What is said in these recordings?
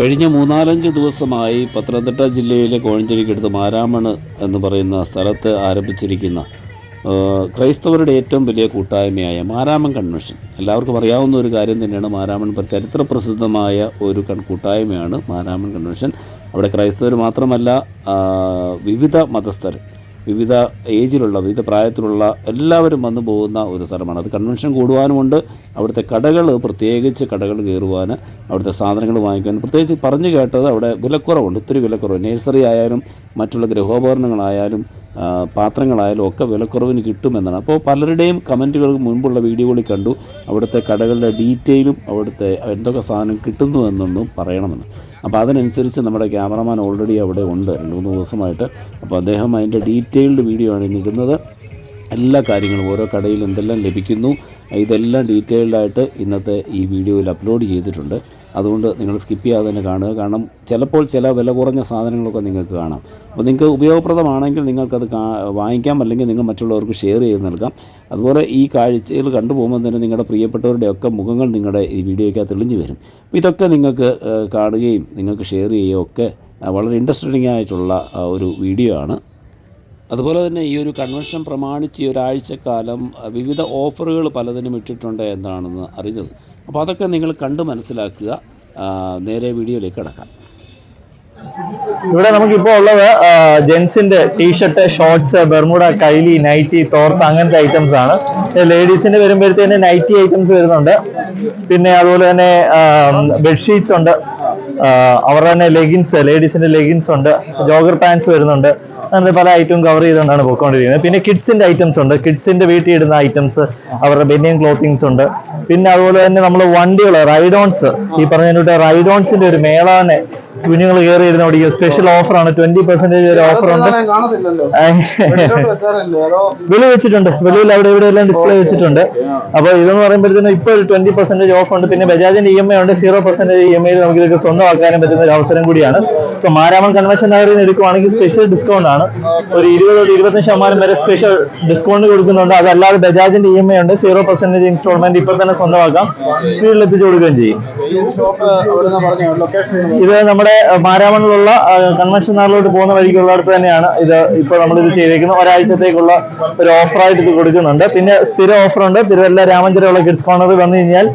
കഴിഞ്ഞ മൂന്നാലഞ്ച് ദിവസമായി പത്തനംതിട്ട ജില്ലയിലെ കോഴഞ്ചേരിക്കടുത്ത് മാരാമണ് എന്ന് പറയുന്ന സ്ഥലത്ത് ആരംഭിച്ചിരിക്കുന്ന ക്രൈസ്തവരുടെ ഏറ്റവും വലിയ കൂട്ടായ്മയായ മാരാമൻ കൺവെൻഷൻ. എല്ലാവർക്കും അറിയാവുന്ന ഒരു കാര്യം തന്നെയാണ് മാരാമൺ ചരിത്ര പ്രസിദ്ധമായ ഒരു കൂട്ടായ്മയാണ് മാരാമൺ കൺവെൻഷൻ. അവിടെ ക്രൈസ്തവർ മാത്രമല്ല വിവിധ മതസ്ഥർ വിവിധ ഏജിലുള്ള വിവിധ പ്രായത്തിലുള്ള എല്ലാവരും വന്നു പോകുന്ന ഒരു സ്ഥലമാണ്. അത് കൺവെൻഷൻ കൂടുവാനുമുണ്ട്. അവിടുത്തെ കടകൾ പ്രത്യേകിച്ച് കടകൾ കയറുവാൻ അവിടുത്തെ സാധനങ്ങൾ വാങ്ങിക്കാൻ പ്രത്യേകിച്ച് പറഞ്ഞു കേട്ടത് അവിടെ വിലക്കുറവുണ്ട്. ഒത്തിരി വിലക്കുറവ്. നേഴ്സറി ആയാലും മറ്റുള്ള ഗൃഹോപകരണങ്ങളായാലും പാത്രങ്ങളായാലും ഒക്കെ വിലക്കുറവിന് കിട്ടുമെന്നാണ്. അപ്പോൾ പലരുടെയും കമന്റുകൾ മുൻപുള്ള വീഡിയോകളിൽ കണ്ടു. അവിടുത്തെ കടകളുടെ ഡീറ്റെയിലും അവിടുത്തെ എന്തൊക്കെ സാധനം കിട്ടുന്നു എന്നൊന്നും പറയണമെന്ന്. അപ്പോൾ അതിനനുസരിച്ച് നമ്മുടെ ക്യാമറമാൻ ഓൾറെഡി അവിടെ ഉണ്ട്. രണ്ട് മൂന്ന് ദിവസമായിട്ട്. അപ്പോൾ അദ്ദേഹം അതിന്റെ ഡീറ്റെയിൽഡ് വീഡിയോ ആണ് നിൽക്കുന്നത് എല്ലാ കാര്യങ്ങളും ഓരോ കടയിൽ എന്തെല്ലാം ലഭിക്കുന്നു ഇതെല്ലാം ഡീറ്റെയിൽഡ് ആയിട്ട് ഇന്നത്തെ ഈ വീഡിയോയിൽ അപ്ലോഡ് ചെയ്തിട്ടുണ്ട്. അതുകൊണ്ട് നിങ്ങൾ സ്കിപ്പ് ചെയ്യാതെ തന്നെ കാണുക. കാരണം ചിലപ്പോൾ ചില വില കുറഞ്ഞ സാധനങ്ങളൊക്കെ നിങ്ങൾക്ക് കാണാം. അപ്പോൾ നിങ്ങൾക്ക് ഉപയോഗപ്രദമാണെങ്കിൽ നിങ്ങൾക്കത് വാങ്ങിക്കാം. അല്ലെങ്കിൽ നിങ്ങൾ മറ്റുള്ളവർക്ക് ഷെയർ ചെയ്ത് നൽകാം. അതുപോലെ ഈ കാഴ്ചയിൽ കണ്ടുപോകുമ്പോൾ തന്നെ നിങ്ങളുടെ പ്രിയപ്പെട്ടവരുടെ ഒക്കെ മുഖങ്ങൾ നിങ്ങളുടെ ഈ വീഡിയോയ്ക്കകത്ത് തെളിഞ്ഞു വരും. അപ്പോൾ ഇതൊക്കെ നിങ്ങൾക്ക് കാണുകയും നിങ്ങൾക്ക് ഷെയർ ചെയ്യുകയും ഒക്കെ വളരെ ഇൻട്രസ്റ്റിംഗ് ആയിട്ടുള്ള ഒരു വീഡിയോ ആണ്. അതുപോലെ തന്നെ ഈ ഒരു കൺവെൻഷൻ പ്രമാണിച്ച് ഈ ഒരാഴ്ചക്കാലം വിവിധ ഓഫറുകൾ പലതിനും ഇട്ടിട്ടുണ്ട് എന്നാണെന്ന് അറിഞ്ഞത് അപ്പോൾ അതൊക്കെ നിങ്ങൾ കണ്ട് മനസ്സിലാക്കുക. നേരെ വീഡിയോയിലേക്ക് കിടക്കാം. ഇവിടെ നമുക്കിപ്പോൾ ഉള്ളത് ജെൻസിന്റെ ടീഷർട്ട് ഷോർട്സ് ബെർമുട കൈലി നൈറ്റി തോർത്ത് അങ്ങനത്തെ ഐറ്റംസ് ആണ്. ലേഡീസിന്റെ വരുമ്പോഴത്തേന് നൈറ്റി ഐറ്റംസ് വരുന്നുണ്ട്. പിന്നെ അതുപോലെ തന്നെ ബെഡ്ഷീറ്റ്സ് ഉണ്ട്. അവരുടെ തന്നെ ലെഗിൻസ് ലേഡീസിന്റെ ലെഗിൻസ് ഉണ്ട്. ജോഗർ പാൻസ് വരുന്നുണ്ട്. അങ്ങനത്തെ പല ഐറ്റവും കവർ ചെയ്തുകൊണ്ടാണ് പോയിക്കൊണ്ടിരിക്കുന്നത്. പിന്നെ കിഡ്സിന്റെ ഐറ്റംസ് ഉണ്ട്. കിഡ്സിന്റെ വീട്ടിൽ ഇടുന്ന ഐറ്റംസ് അവരുടെ ബെന്നിയും ക്ലോത്തിങ്സ് ഉണ്ട്. പിന്നെ അതുപോലെ തന്നെ നമ്മൾ വണ്ടികൾ റൈഡോൺസ് ഈ പറഞ്ഞ റൈഡോൺസിന്റെ ഒരു മേള തന്നെ കുഞ്ഞുങ്ങൾ കയറി ഇരുന്ന് ഓടിക്കുക സ്പെഷ്യൽ ഓഫറാണ് ട്വന്റി പെർസെന്റേജ് ഒരു ഓഫർ ഉണ്ട്. വെളി വെച്ചിട്ടുണ്ട്. വെളിയിൽ അവിടെ ഇവിടെ എല്ലാം ഡിസ്പ്ലേ വെച്ചിട്ടുണ്ട്. അപ്പൊ ഇതെന്ന് പറയുമ്പോഴത്തേനും ഇപ്പൊ ഒരു ട്വന്റി പെർസെന്റേജ് ഓഫ് ഉണ്ട്. പിന്നെ ബജാജിന്റെ ഇ എം ഐ ഉണ്ട്. Zero percentage E M I നമുക്ക് ഇതൊക്കെ സ്വന്തമാക്കാനും പറ്റുന്ന ഒരു അവസരം കൂടിയാണ്. ഇപ്പൊ മാരാമൺ കൺവെൻഷൻ നഗറിൽ നിന്ന് എടുക്കുവാണെങ്കിൽ സ്പെഷ്യൽ ഡിസ്കൗണ്ട് ആണ്. ഒരു ഇരുപത് തൊട്ട് ഇരുപത്തഞ്ച് ശതമാനം വരെ സ്പെഷ്യൽ ഡിസ്കൗണ്ട് കൊടുക്കുന്നുണ്ട്. അതല്ലാതെ ബജാജിന്റെ ഇ എം ഐ ഉണ്ട്. സീറോ പെർസെന്റേജ് ഇൻസ്റ്റാൾമെന്റ് ഇപ്പൊ തന്നെ സ്വന്തമാക്കാം. വീട്ടിൽ എത്തിച്ചു കൊടുക്കുകയും ചെയ്യും. ഇത് നമ്മുടെ മാരാമണിലുള്ള കൺവെൻഷൻ നഗറിലോട്ട് പോകുന്ന വഴിക്കുള്ള അടുത്ത് തന്നെയാണ് ഇത് ഇപ്പൊ നമ്മൾ ഇത് ചെയ്തേക്കുന്നത്. ഒരാഴ്ചത്തേക്കുള്ള ഒരു ഓഫറായിട്ട് ഇത് കൊടുക്കുന്നുണ്ട്. പിന്നെ സ്ഥിര ഓഫർ ഉണ്ട്. തിരുവല്ല രാമഞ്ചരമുള്ള കിഡ്സ് കോർണറിൽ വന്നു കഴിഞ്ഞാൽ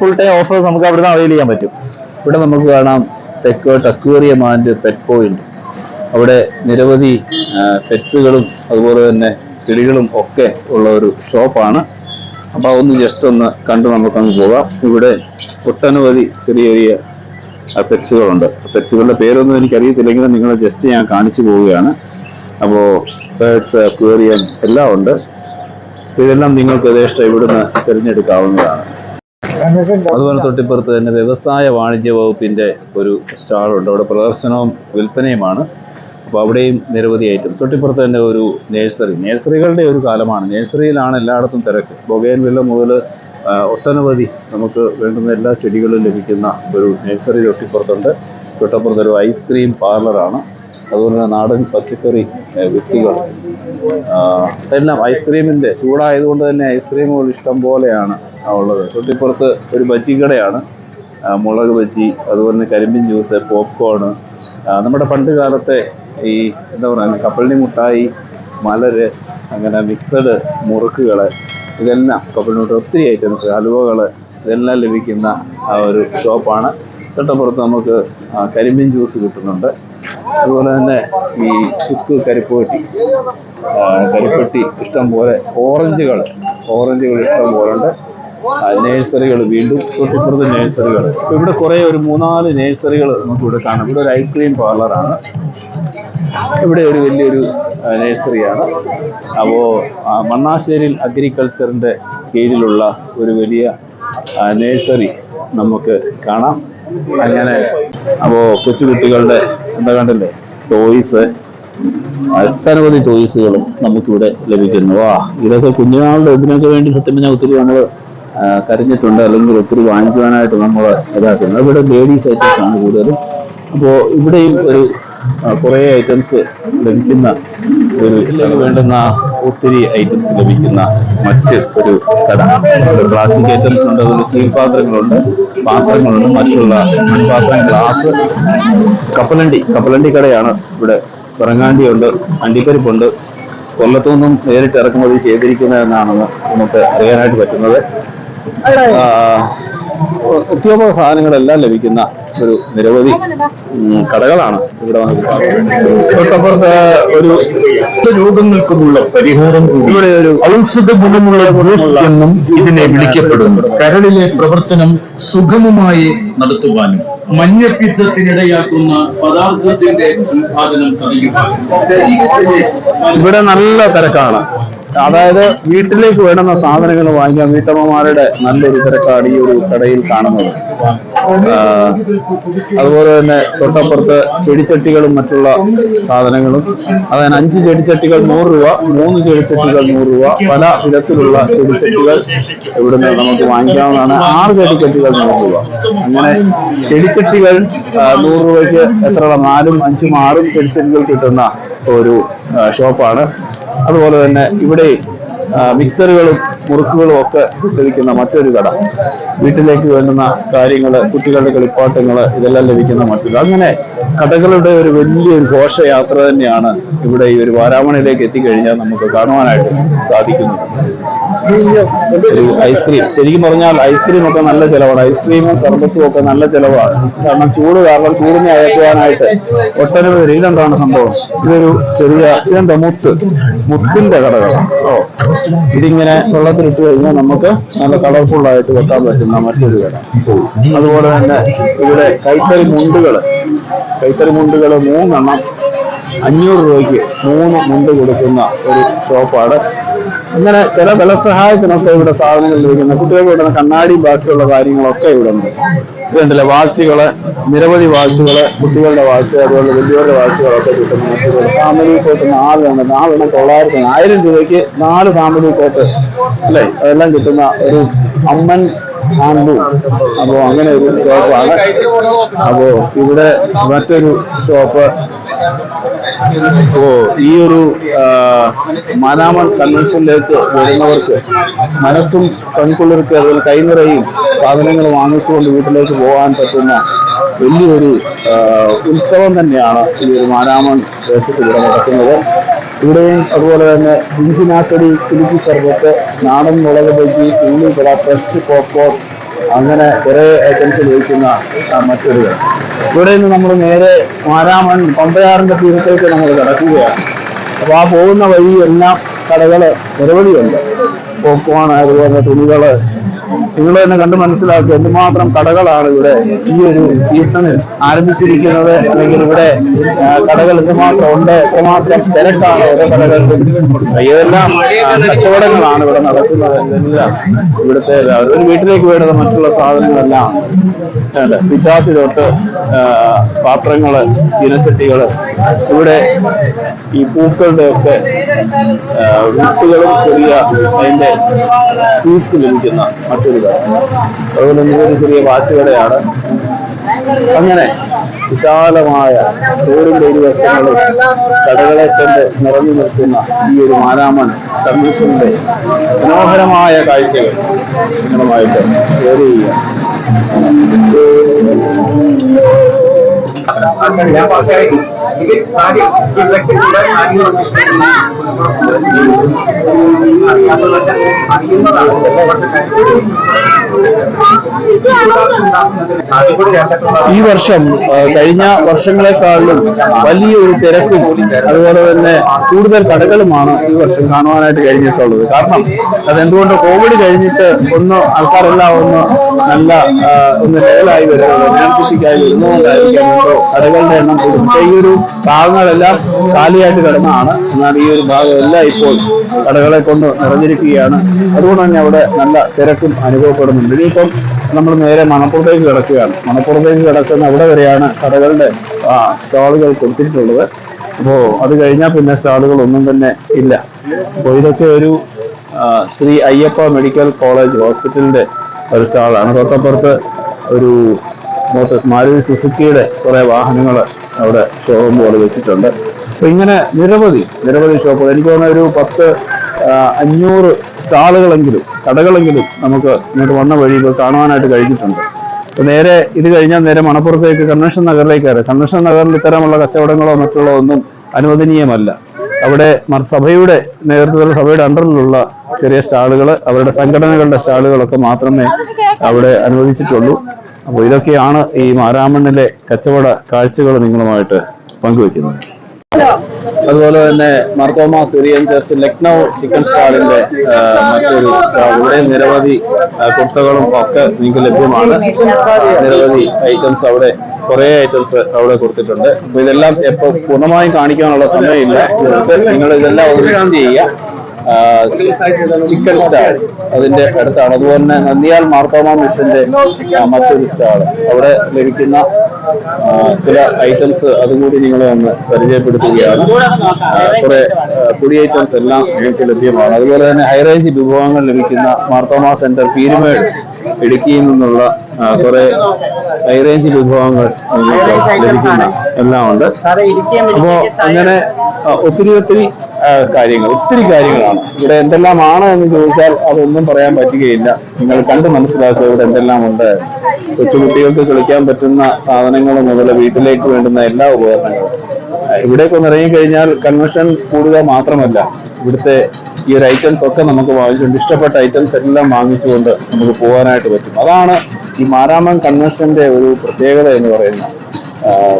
ഫുൾ ടൈം ഓഫേഴ്സ് നമുക്ക് അവിടുന്ന് അവൈൽ ചെയ്യാൻ പറ്റും. ഇവിടെ നമുക്ക് കാണാം. തെക്കോട്ട് അക്വേറിയം ആൻഡ് പെറ്റ് പോയിന്റ് അവിടെ നിരവധി പെറ്റ്സുകളും അതുപോലെ തന്നെ കിളികളും ഒക്കെ ഉള്ള ഒരു ഷോപ്പാണ് അപ്പോൾ ഒന്ന് ജസ്റ്റ് ഒന്ന് കണ്ട് നമുക്കങ്ങ് പോകാം. ഇവിടെ ഒട്ടനവധി ചെറിയ ചെറിയ പെറ്റ്സുകളുണ്ട് പെറ്റ്സുകളുടെ പേരൊന്നും എനിക്കറിയത്തില്ലെങ്കിലും നിങ്ങളെ ജസ്റ്റ് ഞാൻ കാണിച്ചു പോവുകയാണ്. അപ്പോൾ പേഴ്സ് അക്വേറിയം എല്ലാം ഉണ്ട്. ഇതെല്ലാം നിങ്ങൾക്ക് യഥേഷ്ടം ഇവിടുന്ന് തിരഞ്ഞെടുക്കാവുന്നതാണ്. അതുപോലെ തൊട്ടിപ്പുറത്ത് തന്നെ വ്യവസായ വാണിജ്യ വകുപ്പിന്റെ ഒരു സ്റ്റാളുണ്ട്. അവിടെ പ്രദർശനവും വിൽപ്പനയുമാണ്. അപ്പോൾ അവിടെയും നിരവധി ഐറ്റംസ്. തൊട്ടിപ്പുറത്ത് തന്നെ ഒരു നേഴ്സറി. നേഴ്സറികളുടെ ഒരു കാലമാണ്. നേഴ്സറിയിലാണ് എല്ലായിടത്തും തിരക്ക്. ബൊഗേൻ വില്ല മുതൽ ഒട്ടനവധി നമുക്ക് വേണ്ടുന്ന എല്ലാ ചെടികളും ലഭിക്കുന്ന ഒരു നേഴ്സറി തൊട്ടിപ്പുറത്തുണ്ട്. തൊട്ടപ്പുറത്ത് ഒരു ഐസ്ക്രീം പാർലറാണ് അതുപോലെ തന്നെ നാടൻ പച്ചക്കറി വിത്തുകൾ. എല്ലാം ഐസ്ക്രീമിന്റെ ചൂടായതുകൊണ്ട് തന്നെ ഐസ്ക്രീമുകൾ ഇഷ്ടം പോലെയാണ്. ഉള്ളത്. തൊട്ടിപ്പുറത്ത് ഒരു ബജ്ജി കടയാണ്. മുളക് ബജ്ജി അതുപോലെ തന്നെ കരിമ്പിൻ ജ്യൂസ് പോപ്കോൺ നമ്മുടെ പണ്ട് കാലത്തെ ഈ എന്താ പറയുക കപ്പലിനി മുട്ടായി മലര് അങ്ങനെ മിക്സഡ് മുറുക്കുകൾ ഇതെല്ലാം കപ്പലിനി മുട്ട ഒത്തിരി ഐറ്റംസ് ഹലുവകൾ ഇതെല്ലാം ലഭിക്കുന്ന ആ ഒരു ഷോപ്പാണ്. തൊട്ടപ്പുറത്ത് നമുക്ക് കരിമ്പിൻ ജ്യൂസ് കിട്ടുന്നുണ്ട്. അതുപോലെ തന്നെ ഈ ചുക്ക് കരിപ്പട്ടി കരിപ്പെട്ടി ഇഷ്ടം പോലെ ഓറഞ്ചുകൾ ഓറഞ്ചുകൾ ഇഷ്ടം പോലെ ഉണ്ട് നേഴ്സറികൾ വീണ്ടും തൊട്ടിപ്പുറത്ത് നേഴ്സറികൾ ഇവിടെ കുറേ ഒരു മൂന്നാൽ നേഴ്സറികൾ നമുക്ക് ഇവിടെ കാണാം. ഇവിടെ ഒരു ഐസ്ക്രീം പാർലറാണ് ഇവിടെ ഒരു വലിയൊരു നേഴ്സറിയാണ് അപ്പോൾ മണ്ണാശ്ശേരിൽ അഗ്രികൾച്ചറിന്റെ കീഴിലുള്ള ഒരു വലിയ നേഴ്സറി നമുക്ക് കാണാം. അങ്ങനെ അപ്പോൾ കൊച്ചുകുട്ടികളുടെ എന്താ കണ്ടല്ലേ? ടോയ്സ് ഒട്ടനവധി ടോയ്സുകളും നമുക്കിവിടെ ലഭിക്കുന്നു. ആ ഇതൊക്കെ കുഞ്ഞുനാളുടെ ഇതിനൊക്കെ വേണ്ടി സത്യം പറഞ്ഞാൽ ഒത്തിരി നമ്മൾ കരഞ്ഞിട്ടുണ്ട്. അല്ലെങ്കിൽ ഒത്തിരി വാങ്ങിക്കുവാനായിട്ട് നമ്മൾ ഇതാക്കുന്നത് ഇവിടെ ലേഡീസ് ഐറ്റംസ് ആണ് കൂടുതലും. അപ്പോൾ ഇവിടെയും ഒരു കുറേ ഐറ്റംസ് ലഭിക്കുന്ന ഒരു വേണ്ടുന്ന ഒത്തിരി ഐറ്റംസ് ലഭിക്കുന്ന മറ്റ് ഒരു കട. പ്ലാസ്റ്റിക് ഐറ്റംസ് ഉണ്ട് അതുപോലെ സ്റ്റീൽ പാത്രങ്ങളുണ്ട് പാത്രങ്ങളുണ്ട് മറ്റുള്ള മൺപാത്രം ഗ്ലാസ് കപ്പലണ്ടി. കപ്പലണ്ടി കടയാണ് ഇവിടെ പിറങ്ങാണ്ടിയുണ്ട് അണ്ടിപ്പരിപ്പുണ്ട്. കൊല്ലത്തുനിന്നും നേരിട്ട് ഇറക്കുമതി ചെയ്തിരിക്കുന്നതെന്നാണെന്ന് നമുക്ക് അറിയാനായിട്ട് പറ്റുന്നത്. ആ, നിത്യോപക സാധനങ്ങളെല്ലാം ലഭിക്കുന്ന ഒരു നിരവധി കടകളാണ് ഇവിടെ തൊട്ടപ്പുറത്ത് ഒരു രോഗങ്ങൾക്കുമുള്ള പരിഹാരം ഇവിടെ ഒരു ഔഷധ ഗുണമുള്ള എന്നും ഇതിനെ വിളിക്കപ്പെടുന്നു. കരളിലെ പ്രവർത്തനം സുഗമമായി നടത്തുവാനും മഞ്ഞപ്പിത്തത്തിനിടയാക്കുന്ന പദാർത്ഥത്തിന്റെ ഉത്പാദനം തടയുവാനും. ഇവിടെ നല്ല തിരക്കാണ്. അതായത് വീട്ടിലേക്ക് വേണ്ടുന്ന സാധനങ്ങൾ വാങ്ങിക്കാൻ വീട്ടമ്മമാരുടെ നല്ലൊരു തിരക്കാണ് ഈ ഒരു കടയിൽ കാണുന്നത്. അതുപോലെ തന്നെ തൊട്ടപ്പുറത്ത് ചെടിച്ചട്ടികളും മറ്റുള്ള സാധനങ്ങളും. അതായത് അഞ്ച് ചെടിച്ചട്ടികൾ നൂറ് രൂപ മൂന്ന് ചെടിച്ചട്ടികൾ നൂറ് രൂപ പല വിധത്തിലുള്ള ചെടിച്ചട്ടികൾ ഇവിടുന്ന് നമുക്ക് വാങ്ങിക്കാവുന്നതാണ്. ആറ് ചെടിച്ചട്ടികൾ നൂറ് രൂപ. അങ്ങനെ ചെടിച്ചട്ടികൾ നൂറ് രൂപയ്ക്ക് എത്ര നാലും അഞ്ചും ആറും ചെടിച്ചട്ടികൾ കിട്ടുന്ന ഒരു ഷോപ്പാണ്. അതുപോലെ തന്നെ ഇവിടെ മിക്സറുകളും മുറുക്കുകളും ഒക്കെ ലഭിക്കുന്ന മറ്റൊരു കട. വീട്ടിലേക്ക് വേണ്ടുന്ന കാര്യങ്ങൾ കുട്ടികളുടെ കളിപ്പാട്ടങ്ങൾ ഇതെല്ലാം ലഭിക്കുന്ന മറ്റൊരു. അങ്ങനെ കടകളുടെ ഒരു വലിയൊരു ഘോഷയാത്ര തന്നെയാണ് ഇവിടെ ഈ ഒരു വാരാമണിയിലേക്ക് എത്തിക്കഴിഞ്ഞാൽ നമുക്ക് കാണുവാനായിട്ട് സാധിക്കുന്നത്. ഐസ്ക്രീം. ശരിക്കും പറഞ്ഞാൽ ഐസ്ക്രീം ഒക്കെ നല്ല ചിലവാണ്. ഐസ്ക്രീമും സർബത്തും ഒക്കെ നല്ല ചിലവാണ്. കാരണം ചൂട് കാരണം ചൂടിനെ അയക്കുവാനായിട്ട് ഒട്ടനവധി ഇതെന്താണ് സംഭവം? ഇതൊരു ചെറിയ ഇതെന്താ മുത്ത്? മുത്തിന്റെ കടകളാണ്. ഓ. ഇതിങ്ങനെ വെള്ളത്തിലിട്ട് കഴിഞ്ഞാൽ നമുക്ക് നല്ല കളർഫുൾ ആയിട്ട് വെക്കാൻ പറ്റുന്ന മറ്റൊരു കട. അതുപോലെ തന്നെ ഇവിടെ കൈത്തറി മുണ്ടുകൾ. കൈത്തറി മുണ്ടുകൾ മൂന്നെണ്ണം. അഞ്ഞൂറ് രൂപയ്ക്ക് മൂന്ന് മുണ്ട് കൊടുക്കുന്ന ഒരു ഷോപ്പാണ് അങ്ങനെ ചില ബലസഹായത്തിനൊക്കെ ഇവിടെ സാധനങ്ങൾ ലഭിക്കുന്ന കുട്ടികൾക്ക് ഇവിടെ കണ്ണാടിയും ബാക്കിയുള്ള കാര്യങ്ങളൊക്കെ ഇവിടെ ഉണ്ട്. ഇതുണ്ടല്ലേ വാച്ചുകൾ നിരവധി വാച്ചുകൾ കുട്ടികളുടെ വാച്ച് അതുപോലെ വലിയവരുടെ വാച്ചുകളൊക്കെ കിട്ടുന്നു ഫാമിലി കോട്ട് നാലെണ്ണം നാലെണ്ണം തൊള്ളായിരത്തി ആയിരം രൂപയ്ക്ക് നാല് ഫാമിലി കോട്ട് അല്ലേ? അതെല്ലാം കിട്ടുന്ന ഒരു അമ്മൻ ഹാൻഡ്ലൂം അപ്പോ അങ്ങനെ ഒരു ഷോപ്പാണ് അപ്പോ ഇവിടെ മറ്റൊരു ഷോപ്പ് ഓ ഈ ഒരു മനാമൺ കൺവെൻഷനിലേക്ക് വരുന്നവർക്ക് മനസ്സും കൺകുളിർക്ക് അതുപോലെ കൈനിറയും സാധനങ്ങൾ വാങ്ങിച്ചുകൊണ്ട് വീട്ടിലേക്ക് പോകാൻ പറ്റുന്ന വലിയൊരു ഉത്സവം തന്നെയാണ് ഈ ഒരു മാനാമൺ ദേശത്ത് ഇവിടെ നടക്കുന്നത്. ഇവിടെയും അതുപോലെ തന്നെ ഇഞ്ചിനാക്കടി കുലുക്കി സർബത്ത് നാടൻ മുളക് ബജി ഉള്ളിക്കട ഫ്രഷ് പോപ്കോൺ അങ്ങനെ കുറെ ഏജൻസി ലഭിക്കുന്ന മറ്റൊരു ഇവിടെ നിന്ന് നമ്മൾ നേരെ മാരാമൺ പമ്പയാറിന്റെ തീരത്തേക്ക് നമ്മൾ കിടക്കുകയാണ്. അപ്പൊ ആ പോകുന്ന വഴി എല്ലാം കടകൾ നിരവധിയുണ്ട്. പോപ്കോൺ അതുപോലെ തുണികൾ നിങ്ങൾ തന്നെ കണ്ട് മനസ്സിലാക്കുക എന്തുമാത്രം കടകളാണ് ഇവിടെ ഈ ഒരു സീസണിൽ ആരംഭിച്ചിരിക്കുന്നത് അല്ലെങ്കിൽ ഇവിടെ കടകൾ എന്തുമാത്രം ഉണ്ട് എത്രമാത്രം തിരക്കാണ് ഓരോ കടകളിലും ഇതെല്ലാം കച്ചവടങ്ങളാണ് ഇവിടെ നടക്കുന്നത് എല്ലാം ഇവിടുത്തെ ഒരു വീട്ടിലേക്ക് വേണ്ടത് മറ്റുള്ള സാധനങ്ങളെല്ലാം. പിച്ചാത്തി തൊട്ട് പാത്രങ്ങൾ ചീനച്ചട്ടികൾ ഇവിടെ ഈ പൂക്കളുടെ ഒക്കെ വിത്തുകളും ചെറിയ അതിന്റെ സീഡ്സ് ലഭിക്കുന്ന മറ്റൊരു കട അതുപോലെ ഒരു ചെറിയ വാച്ച് കടയാണ് അങ്ങനെ വിശാലമായ റോഡിന്റെ ഇരുവശങ്ങളും കടകളെ കൊണ്ട് നിറഞ്ഞു നിൽക്കുന്ന ഈ ഒരു മാരാമൺ കൺവെൻഷന്റെ മനോഹരമായ കാഴ്ചകൾ നിങ്ങളുമായിട്ട് ഷെയർ ചെയ്യുക. ഈ വർഷം കഴിഞ്ഞ വർഷങ്ങളെക്കാളും വലിയൊരു തിരക്കും അതുപോലെ തന്നെ കൂടുതൽ കടകളുമാണ് ഈ വർഷം കാണുവാനായിട്ട് കഴിഞ്ഞിട്ടുള്ളത്. കാരണം അതെന്തുകൊണ്ട് കോവിഡ് കഴിഞ്ഞിട്ട് ഒന്ന് ആൾക്കാരെല്ലാം ഒന്ന് നല്ല ഒന്ന് ലെവലായി വരുന്നത് ഞാൻ കുട്ടിക്കായി എന്തോ കടകളുടെ എണ്ണം കൂടും ഈ ഒരു ഭാഗങ്ങളെല്ലാം കാലിയായിട്ട് കിടന്നാണ് എന്നാൽ ഈ ഒരു ഭാഗം എല്ലാം ഇപ്പോൾ കടകളെ കൊണ്ട് നിറഞ്ഞിരിക്കുകയാണ്. അതുകൊണ്ട് തന്നെ അവിടെ നല്ല തിരക്കും അനുഭവപ്പെടുന്നുണ്ട്. ഇനിയിപ്പം നമ്മൾ നേരെ മണപ്പുറത്തേക്ക് കിടക്കുകയാണ്. മണപ്പുറത്തേക്ക് കിടക്കുന്ന അവിടെ വരെയാണ് കടകളുടെ സ്റ്റാളുകൾ കൊടുത്തിട്ടുള്ളത്. അപ്പോൾ അത് കഴിഞ്ഞാൽ പിന്നെ സ്റ്റാളുകൾ ഒന്നും തന്നെ ഇല്ല. അപ്പോൾ ഇതൊക്കെ ഒരു ശ്രീ അയ്യപ്പ മെഡിക്കൽ കോളേജ് ഹോസ്പിറ്റലിന്റെ ഒരു സ്റ്റാളാണ്. തൊട്ടപ്പുറത്ത് ഒരു മോട്ടോഴ്സ് മാരുതി സുസുക്കിയുടെ കുറേ വാഹനങ്ങൾ അവിടെ ഷോറൂം പോലെ വെച്ചിട്ടുണ്ട്. അപ്പൊ ഇങ്ങനെ നിരവധി നിരവധി ഷോപ്പുകൾ എനിക്ക് തോന്നുന്ന ഒരു പത്ത് അഞ്ഞൂറ് സ്റ്റാളുകളെങ്കിലും കടകളെങ്കിലും നമുക്ക് ഇങ്ങോട്ട് വന്ന വഴി ഇപ്പോൾ കാണുവാനായിട്ട് കഴിഞ്ഞിട്ടുണ്ട്. അപ്പൊ നേരെ ഇത് കഴിഞ്ഞാൽ നേരെ മണപ്പുറത്തേക്ക് കൺവെൻഷൻ നഗറിലേക്ക് കയറാം. കൺവെൻഷൻ നഗറിൽ ഇത്തരമുള്ള കച്ചവടങ്ങളോ മറ്റുള്ളോ ഒന്നും അനുവദനീയമല്ല. അവിടെ സഭയുടെ നേതൃത്വത്തിലുള്ള സഭയുടെ അണ്ടറിലുള്ള ചെറിയ സ്റ്റാളുകൾ അവരുടെ സംഘടനകളുടെ സ്റ്റാളുകളൊക്കെ മാത്രമേ അവിടെ അനുവദിച്ചിട്ടുള്ളൂ. അപ്പോൾ ഇതൊക്കെയാണ് ഈ മാരാമണ്ണിലെ കച്ചവട കാഴ്ചകൾ നിങ്ങളുമായിട്ട് പങ്കുവെക്കുന്നത് അതുപോലെ തന്നെ Marthoma Syrian church Lucknow chicken സ്റ്റാളിന്റെ മറ്റൊരു സ്റ്റാൾ. ഇവിടെ നിരവധി കുർത്തകളും ഒക്കെ നിങ്ങൾക്ക് ലഭ്യമാണ്. നിരവധി ഐറ്റംസ് അവിടെ കുറെ ഐറ്റംസ് അവിടെ കൊടുത്തിട്ടുണ്ട്. അപ്പൊ ഇതെല്ലാം എപ്പോ പൂർണമായും കാണിക്കാനുള്ള സമയമില്ല. ജസ്റ്റ് നിങ്ങൾ ഇതെല്ലാം ഒന്ന് ചെയ്യുക. Chicken stall. അതിന്റെ അടുത്താണ്. അതുപോലെ തന്നെ നന്ദിയാൽ മാർത്തോമ മിഷന്റെ മറ്റൊരു സ്റ്റാൾ. അവിടെ ലഭിക്കുന്ന ചില ഐറ്റംസ് അതുകൂടി നിങ്ങളെ ഒന്ന് പരിചയപ്പെടുത്തുകയാണ്. കുറെ പുതിയ ഐറ്റംസ് എല്ലാം നിങ്ങൾക്ക് ലഭ്യമാണ്. അതുപോലെ തന്നെ ഹൈറേഞ്ച് വിഭവങ്ങൾ ലഭിക്കുന്ന മാർത്തോമ സെന്റർ പീരുമേട് ഇടുക്കിയിൽ നിന്നുള്ള കുറെ ഹൈറേഞ്ച് വിഭവങ്ങൾ ലഭിക്കുന്ന എല്ലാം ഉണ്ട് അപ്പോ അങ്ങനെ ഒത്തിരി ഒത്തിരി കാര്യങ്ങൾ ഒത്തിരി കാര്യങ്ങളാണ്. ഇവിടെ എന്തെല്ലാമാണ് എന്ന് ചോദിച്ചാൽ അതൊന്നും പറയാൻ പറ്റുകയില്ല. നിങ്ങൾ കണ്ട് മനസ്സിലാക്കുക ഇവിടെ എന്തെല്ലാം ഉണ്ട് കൊച്ചുകുട്ടികൾക്ക് കളിക്കാൻ പറ്റുന്ന സാധനങ്ങൾ മുതൽ വീട്ടിലേക്ക് വേണ്ടുന്ന എല്ലാ ഉപകരണങ്ങളും. ഇവിടേക്ക് ഒന്ന് ഇറങ്ങിക്കഴിഞ്ഞാൽ കൺവെൻഷൻ കൂടുക മാത്രമല്ല. ഇവിടുത്തെ ഈ ഒരു ഐറ്റംസ് ഒക്കെ നമുക്ക് വാങ്ങിച്ചുകൊണ്ട് ഇഷ്ടപ്പെട്ട ഐറ്റംസ് എല്ലാം വാങ്ങിച്ചുകൊണ്ട് നമുക്ക് പോകാനായിട്ട് പറ്റും. അതാണ് ഈ മാരാമൻ കൺവെൻഷന്റെ ഒരു പ്രത്യേകത എന്ന് പറയുന്നത്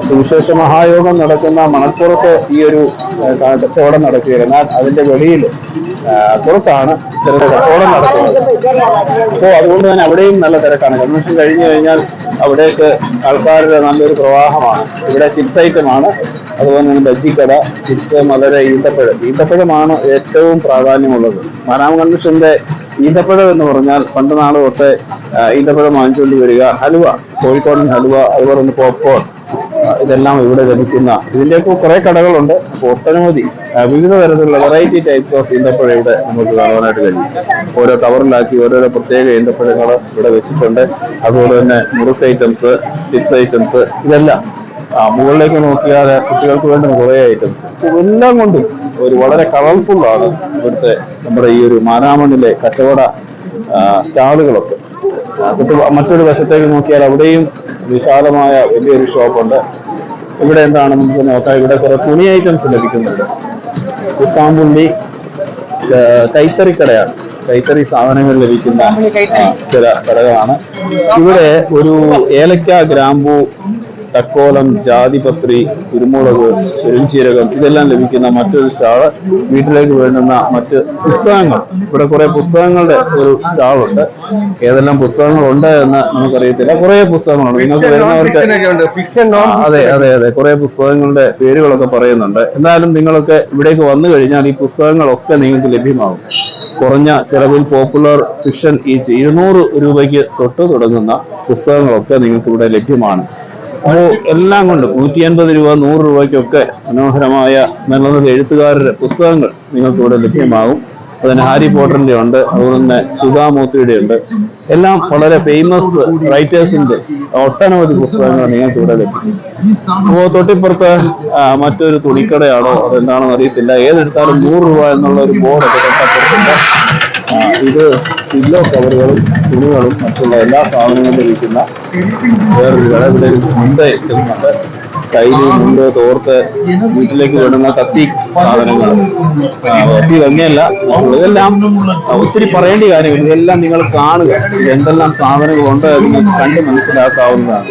സുവിശേഷ മഹായോഗം നടക്കുന്ന മണപ്പുറത്ത് ഈ ഒരു കച്ചവടം നടക്കുകയാണ്. എന്നാൽ അതിന്റെ വെളിയിൽ പുറത്താണ് ഇത്തരത്തിൽ കച്ചവടം നടക്കുന്നത്. അപ്പോൾ അതുകൊണ്ട് തന്നെ അവിടെയും നല്ല തിരക്കാണ്. കൺവെൻഷൻ കഴിഞ്ഞു കഴിഞ്ഞാൽ അവിടേക്ക് ആൾക്കാരുടെ നല്ലൊരു പ്രവാഹമാണ്. ഇവിടെ ചിപ്സ് ഐറ്റമാണ്. അതുപോലെ തന്നെ ബജ്ജിക്കട ചിപ്സ് മലര ഈന്തപ്പഴം. ഈന്തപ്പഴമാണ് ഏറ്റവും പ്രാധാന്യമുള്ളത്. മാനാമ കൺവെൻഷന്റെ ഈന്തപ്പഴം എന്ന് പറഞ്ഞാൽ പണ്ട് നാൾ തൊട്ട് ഈന്തപ്പഴം വാങ്ങിച്ചുകൊണ്ട് വരിക. ഹലുവ കോഴിക്കോടൻ ഹലുവ അതുപോലെ തന്നെ പോപ്കോൺ ഇതെല്ലാം ഇവിടെ ലഭിക്കുന്ന ഇതിന്റെയൊക്കെ കുറേ കടകളുണ്ട്. ഒട്ടനവധി വിവിധ തരത്തിലുള്ള വെറൈറ്റി ടൈപ്സ് ഓഫ് ഈന്തപ്പഴം ഇവിടെ നമുക്ക് കാണുവാനായിട്ട് കഴിയും. ഓരോ കവറിലാക്കി ഓരോരോ പ്രത്യേക ഈന്തപ്പഴങ്ങൾ ഇവിടെ വെച്ചിട്ടുണ്ട്. അതുപോലെ തന്നെ മുറുക്ക് ഐറ്റംസ് ചിപ്സ് ഐറ്റംസ് ഇതെല്ലാം മുകളിലേക്ക് നോക്കിയാൽ കുട്ടികൾക്ക് വേണ്ടുന്ന കുറേ ഐറ്റംസ് എല്ലാം കൊണ്ടും ഒരു വളരെ കളർഫുൾ ആണ് ഇവിടുത്തെ നമ്മുടെ ഈ ഒരു മാനാമണ്ണിലെ കച്ചവട സ്റ്റാളുകളൊക്കെ. തൊട്ട് മറ്റൊരു വശത്തേക്ക് നോക്കിയാൽ അവിടെയും വിശാലമായ വലിയൊരു ഷോപ്പുണ്ട്. ഇവിടെ എന്താണ് നമുക്ക് നോക്കാം. ഇവിടെ കുറെ തുണി ഐറ്റംസ് ലഭിക്കുന്നുണ്ട്. കുത്താമ്പുള്ളി കൈത്തറി കടയാണ്. കൈത്തറി സാധനങ്ങൾ ലഭിക്കുന്ന ചില കടകളാണ്. ഇവിടെ ഒരു ഏലക്ക ഗ്രാമ്പു തക്കോലം ജാതിപത്രി കുരുമുളക് പെരുംജീരകം ഇതെല്ലാം ലഭിക്കുന്ന മറ്റൊരു സ്റ്റാൾ വീട്ടിലേക്ക് വേണ്ടുന്ന മറ്റ് പുസ്തകങ്ങൾ. ഇവിടെ കുറെ പുസ്തകങ്ങളുടെ ഒരു സ്റ്റാളുണ്ട് ഏതെല്ലാം പുസ്തകങ്ങളുണ്ട് എന്ന് നമുക്കറിയത്തില്ല. കുറെ പുസ്തകങ്ങളുണ്ട്. നിങ്ങൾക്ക് വരുന്നവർക്ക് അതെ അതെ അതെ. കുറെ പുസ്തകങ്ങളുടെ പേരുകളൊക്കെ പറയുന്നുണ്ട്. എന്തായാലും നിങ്ങളൊക്കെ ഇവിടേക്ക് വന്നു കഴിഞ്ഞാൽ ഈ പുസ്തകങ്ങളൊക്കെ നിങ്ങൾക്ക് ലഭ്യമാകും. കുറഞ്ഞ ചെലവിൽ പോപ്പുലർ ഫിക്ഷൻ ഈ ഇരുന്നൂറ് രൂപയ്ക്ക് തൊട്ട് തുടങ്ങുന്ന പുസ്തകങ്ങളൊക്കെ നിങ്ങൾക്ക് ഇവിടെ ലഭ്യമാണ്. എല്ലാം കൊണ്ട് നൂറ്റി അൻപത് രൂപ നൂറ് രൂപയ്ക്കൊക്കെ മനോഹരമായ നല്ല എഴുത്തുകാരുടെ പുസ്തകങ്ങൾ നിങ്ങൾക്ക് ഇവിടെ ലഭ്യമാകും. അതുതന്നെ ഹാരി പോട്ടറിന്റെ ഉണ്ട് അതുപോലെ തന്നെ സുധാമൂർത്തിയുടെ ഉണ്ട്. എല്ലാം വളരെ ഫേമസ് റൈറ്റേഴ്സിന്റെ ഒട്ടനവധി പുസ്തകങ്ങൾ നിങ്ങൾക്ക് ഇവിടെ ലഭിക്കും അപ്പോൾ തൊട്ടിപ്പുറത്ത് മറ്റൊരു തുണിക്കടയാണോ അതെന്താണെന്ന് അറിയത്തില്ല. ഏതെടുത്താലും നൂറ് രൂപ എന്നുള്ള ഒരു ബോർഡൊക്കെ തൊട്ടപ്പുറത്തുണ്ട്. ഇത് പില്ലോ കവറുകളും തുണികളും മറ്റുള്ള എല്ലാ സാധനങ്ങളും ലഭിക്കുന്ന വേറൊരു കട. ഇവിടെ ഒരു മുണ്ട് ഇരിക്കുന്നുണ്ട് കയ്യിൽ മുണ്ട് തോർത്ത് വീട്ടിലേക്ക് വേണ്ടുന്ന കത്തി സാധനങ്ങൾ. കത്തി തന്നെയല്ല ഇതെല്ലാം ഒത്തിരി പറയേണ്ട കാര്യമില്ല. ഇതെല്ലാം നിങ്ങൾ കാണുക. എന്തെല്ലാം സാധനങ്ങളുണ്ട് നിങ്ങൾ കണ്ട് മനസ്സിലാക്കാവുന്നതാണ്.